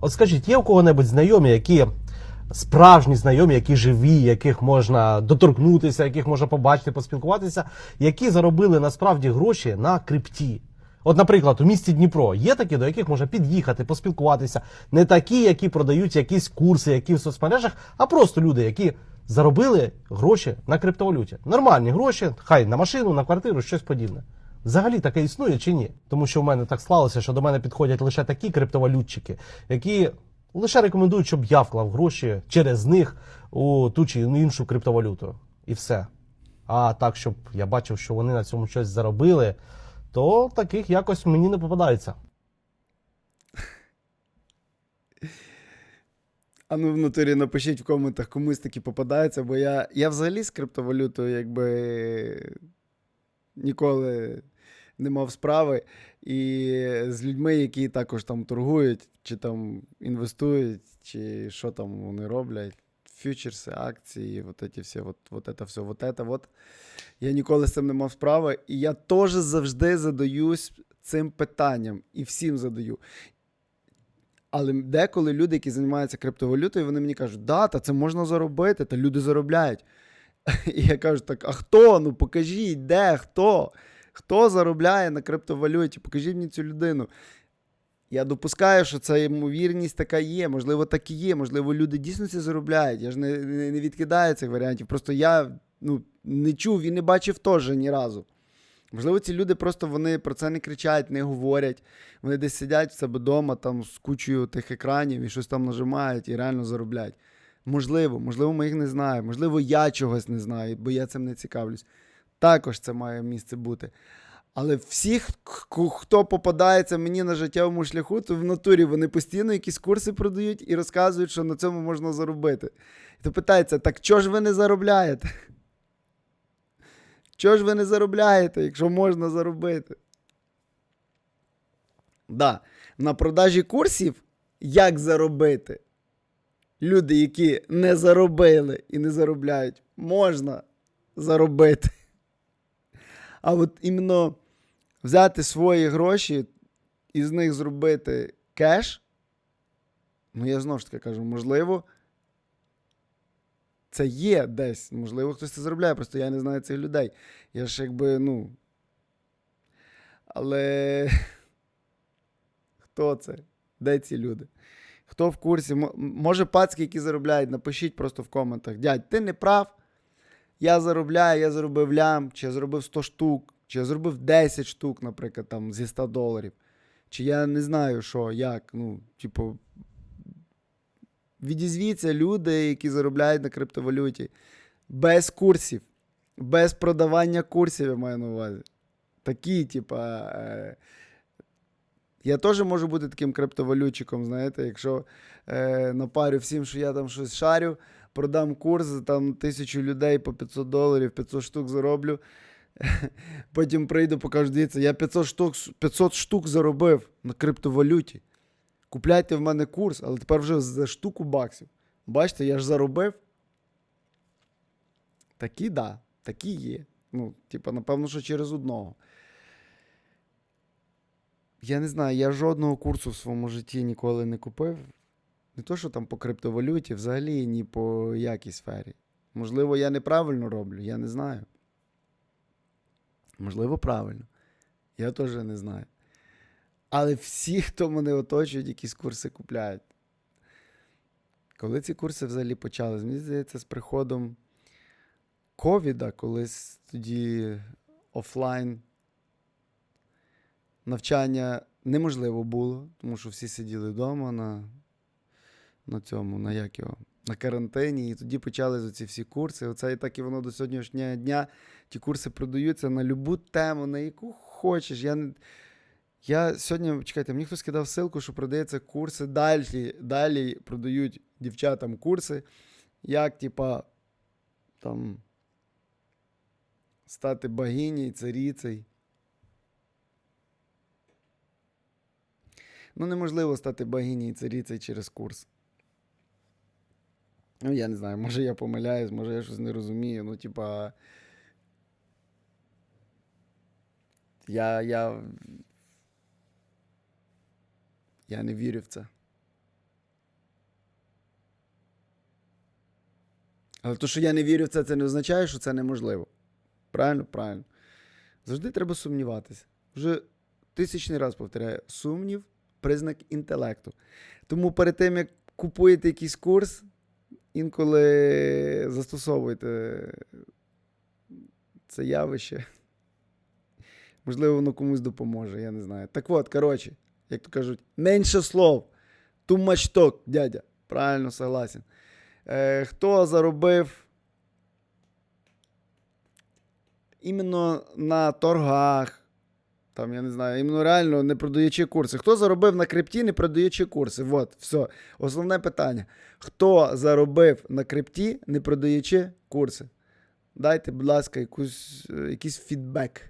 От скажіть, є у кого-небудь знайомі, які справжні знайомі, які живі, яких можна доторкнутися, яких можна побачити, поспілкуватися, які заробили насправді гроші на крипті? От, наприклад, у місті Дніпро є такі, до яких можна під'їхати, поспілкуватися. Не такі, які продають якісь курси, які в соцмережах, а просто люди, які заробили гроші на криптовалюті. Нормальні гроші, хай на машину, на квартиру, щось подібне. Взагалі таке існує чи ні? Тому що в мене так склалося, що до мене підходять лише такі криптовалютчики, які лише рекомендують, щоб я вклав гроші через них у ту чи іншу криптовалюту. І все. А так, щоб я бачив, що вони на цьому щось заробили, то таких якось мені не попадається. А ну в натурі напишіть в коментах, комусь такі попадається, бо я, я взагалі з криптовалютою якби ніколи не мав справи. І з людьми, які також там торгують, чи там інвестують, чи що там вони роблять. Фьючерси, акції, вот эти всі, вот, вот это все, вот это вот. Я ніколи з цим не мав справи. І я теж завжди задаюсь цим питанням і всім задаю. Але деколи люди, які займаються криптовалютою, вони мені кажуть, да, та це можна заробити, та люди заробляють. І я кажу, так, а хто? Ну покажіть, де, хто? Хто заробляє на криптовалюті? Покажіть мені цю людину. Я допускаю, що це ймовірність така є, можливо, так і є, можливо, люди дійсно це заробляють. Я ж не, не, не відкидаю цих варіантів. Просто я ну, не чув і не бачив теж ні разу. Можливо, ці люди просто вони про це не кричать, не говорять. Вони десь сидять в себе вдома там з кучою тих екранів і щось там нажимають і реально заробляють. Можливо, можливо, ми їх не знаємо. Можливо, я чогось не знаю, бо я цим не цікавлюсь. Також це має місце бути. Але всіх, хто попадається мені на життєвому шляху, то в натурі вони постійно якісь курси продають і розказують, що на цьому можна заробити. І то питається: так чого ж ви не заробляєте? Чого ж ви не заробляєте, якщо можна заробити? Да, на продажі курсів як заробити? Люди, які не заробили і не заробляють, можна заробити. А от іменно взяти свої гроші і з них зробити кеш, ну я знову ж таки кажу, можливо, це є десь. Можливо, хтось це заробляє, просто я не знаю цих людей. Я ж якби, ну. Але хто це? Де ці люди? Хто в курсі? Може, пацки, які заробляють, напишіть просто в коментах. Дядь, ти не прав. Я заробляю, я заробив лям, чи я зробив 100 штук, чи я зробив 10 штук, наприклад, там, зі 100 доларів. Чи я не знаю, що, як. Ну, типу, відізвіться люди, які заробляють на криптовалюті. Без курсів, без продавання курсів, я маю на увазі. Такі, типа. Е, я теж можу бути таким криптовалютчиком, знаєте, якщо е, напарю всім, що я там щось шарю, продам курс, там тисячу людей по 500 доларів, 500 штук зароблю. Потім прийду, покажу, дивіться, я 500 штук, 500 штук заробив на криптовалюті. Купляйте в мене курс, але тепер вже за штуку баксів. Бачите, я ж заробив. Такі, да, такі є. Ну, типа, напевно, що через одного. Я не знаю, я жодного курсу в своєму житті ніколи не купив. Не то, що там по криптовалюті, взагалі ні по якій сфері. Можливо, я неправильно роблю, я не знаю. Можливо, правильно. Я теж не знаю. Але всі, хто мене оточують, якісь курси купляють. Коли ці курси взагалі почались? Мені здається, з приходом ковіда, колись тоді офлайн навчання неможливо було, тому що всі сиділи вдома на, на цьому, на як його, на карантині, і тоді почались оці всі курси. Оце і так і воно до сьогоднішнього дня. Ті курси продаються на любу тему, на яку хочеш. Я, не- я сьогодні, чекайте, мені хтось кидав ссылку, що продається курси далі, далі продають дівчатам курси, як, типа, там, стати богинею, царицею. Ну, неможливо стати богинею і царицею через курс. Ну, я не знаю, може я помиляюсь, може я щось не розумію. Ну, типа. Я я, я не вірю в це. Але то, що я не вірю в це, це не означає, що це неможливо. Правильно? Правильно. Завжди треба сумніватися. Вже тисячний раз повторяю, сумнів признак інтелекту. Тому перед тим, як купуєте якийсь курс інколи застосовуйте це явище. Можливо, воно комусь допоможе, я не знаю. Так от, коротше, як то кажуть, менше слов. Too much talk, дядя. Правильно, согласен. Е, хто заробив іменно на торгах, там, я не знаю, іменно реально не продаючи курси. Хто заробив на крипті, не продаючи курси? От, все. Основне питання. Хто заробив на крипті, не продаючи курси? Дайте, будь ласка, якусь, е, якийсь фідбек.